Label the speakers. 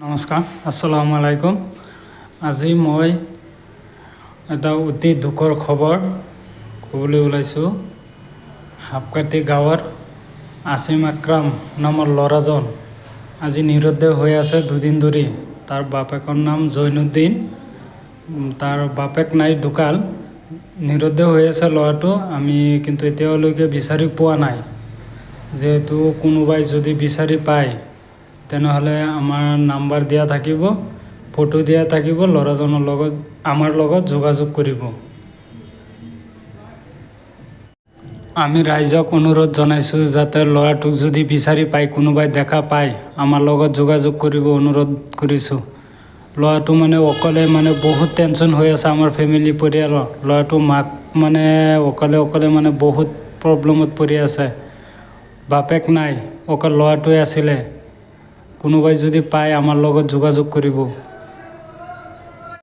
Speaker 1: নমস্কাৰ আসসালামু আলাইকুম। আজি মই এটা অতি দুখৰ খবৰ ক'বলৈ ওলাইছোঁ। হাপকাটি গাঁৱৰ আছিম আকৰাম নামৰ ল'ৰাজন আজি নিৰুদ্দেশ হৈ আছে দুদিন ধৰি। তাৰ বাপেকৰ নাম জৈনুদ্দিন তাৰ বাপেক নাই ঢুকাল নিৰুদ্দেশ হৈ আছে ল'ৰাটো, আমি কিন্তু এতিয়ালৈকে বিচাৰি পোৱা নাই। যিহেতু কোনোবাই যদি বিচাৰি পায় তেনেহ'লে আমাৰ নাম্বাৰ দিয়া থাকিব ফটো দিয়া থাকিব ল'ৰাজনৰ লগত আমাৰ লগত যোগাযোগ কৰিব। আমি ৰাইজক অনুৰোধ জনাইছোঁ যাতে ল'ৰাটোক যদি বিচাৰি পায় কোনোবাই দেখা পায় আমাৰ লগত যোগাযোগ কৰিব অনুৰোধ কৰিছোঁ। ল'ৰাটো মানে অকলে মানে বহুত টেনশ্যন হৈ আছে আমাৰ ফেমিলি পৰিয়ালৰ। ল'ৰাটো মাক মানে অকলে অকলে মানে বহুত প্ৰব্লেমত পৰি আছে। বাপেক নাই অকল ল'ৰাটোৱে আছিলে। কোনোবাই যদি পায় আমাৰ লগত যোগাযোগ কৰিব।